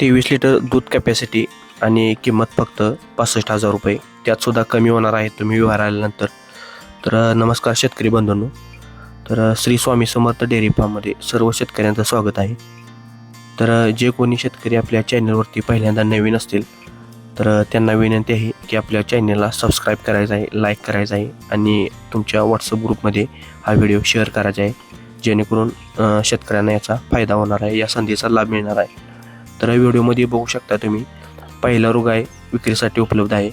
तेवीस लिटर दूध कॅपॅसिटी आणि किंमत फक्त पासष्ट हजार रुपये. त्यातसुद्धा कमी होणार आहे तुम्ही व्यवहार आल्यानंतर. तर नमस्कार शेतकरी बंधूंनो. तर श्री स्वामी समर्थ डेअरी फार्ममध्ये सर्व शेतकऱ्यांचं स्वागत आहे. तर जे कोणी शेतकरी आपल्या चॅनलवरती पहिल्यांदा नवीन असतील तर त्यांना विनंती आहे की आपल्या चॅनलला सबस्क्राईब करायचं आहे लाईक करायचं आहे आणि तुमच्या व्हॉट्सअप ग्रुपमध्ये हा व्हिडिओ शेअर करायचा आहे. जेणेकरून शेतकऱ्यांना याचा फायदा होणार आहे या संधीचा लाभ मिळणार आहे. तर व्हिडिओमध्ये बघू शकता तुम्ही पहिला रोग आहे विक्रीसाठी उपलब्ध आहे.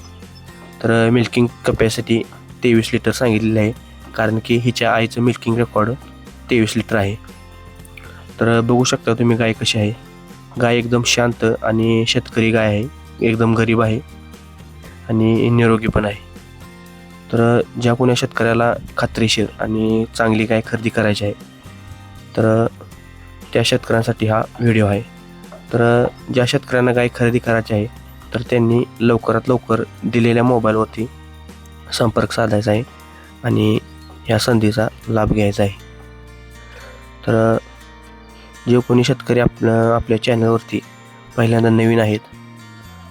तर मिल्किंग कपॅसिटी तेवीस लिटर सांगितलेली आहे कारण की हिच्या आईचं मिल्किंग रेकॉर्ड तेवीस लिटर आहे. तर बघू शकता तुम्ही गाय कशी आहे. गाय एकदम शांत आणि शेतकरी गाय आहे एकदम गरीब आहे आणि निरोगी पण आहे. तर ज्या कोण्या शेतकऱ्याला खात्रीशीर आणि चांगली गाय खरेदी करायची आहे तर त्या शेतकऱ्यांसाठी हा व्हिडिओ आहे. तर ज्या शेतकऱ्यांना गाय खरेदी करायची आहे तर त्यांनी लवकरात लवकर दिलेल्या मोबाईलवरती संपर्क साधायचा आहे आणि ह्या संधीचा लाभ घ्यायचा आहे. तर जे कोणी शेतकरी आपलं आपल्या चॅनलवरती पहिल्यांदा नवीन आहेत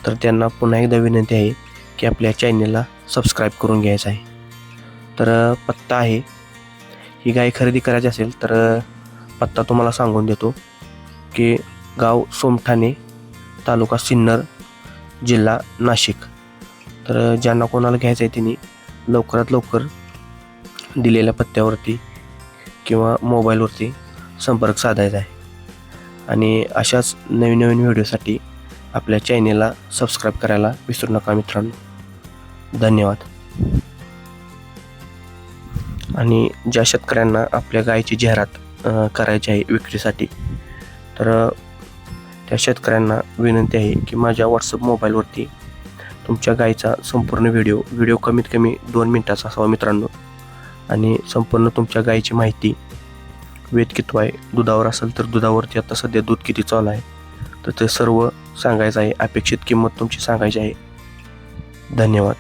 तर त्यांना पुन्हा एकदा विनंती आहे की आपल्या चॅनलला सबस्क्राईब करून घ्यायचं आहे. तर पत्ता आहे. ही गाय खरेदी करायची असेल तर पत्ता तुम्हाला सांगून देतो की गाव सोमठाणे तालुका सिन्नर जिल्हा नाशिक. तर ज्यांना कोणाला घ्यायचं आहे त्यांनी लवकरात लवकर दिलेल्या पत्त्यावरती किंवा मोबाईलवरती संपर्क साधायचा आहे. आणि अशाच नवीन नवीन व्हिडिओसाठी आपल्या चॅनेलला सबस्क्राईब करायला विसरू नका मित्रांनो. धन्यवाद. आणि ज्या शेतकऱ्यांना आपल्या गायची जाहिरात करायची आहे विक्रीसाठी तर त्या शेतकऱ्यांना विनंती आहे की माझ्या व्हॉट्सअप मोबाईलवरती तुमच्या गायीचा संपूर्ण व्हिडिओ व्हिडिओ कमीत कमी दोन मिनटाचा असावा मित्रांनो. आणि संपूर्ण तुमच्या गायीची माहिती वेद कितवा आहे दुधावर असेल तर दुधावरती आता सध्या दूध किती चालू आहे तर ते सर्व सांगायचं आहे. अपेक्षित किंमत तुमची सांगायची आहे. धन्यवाद.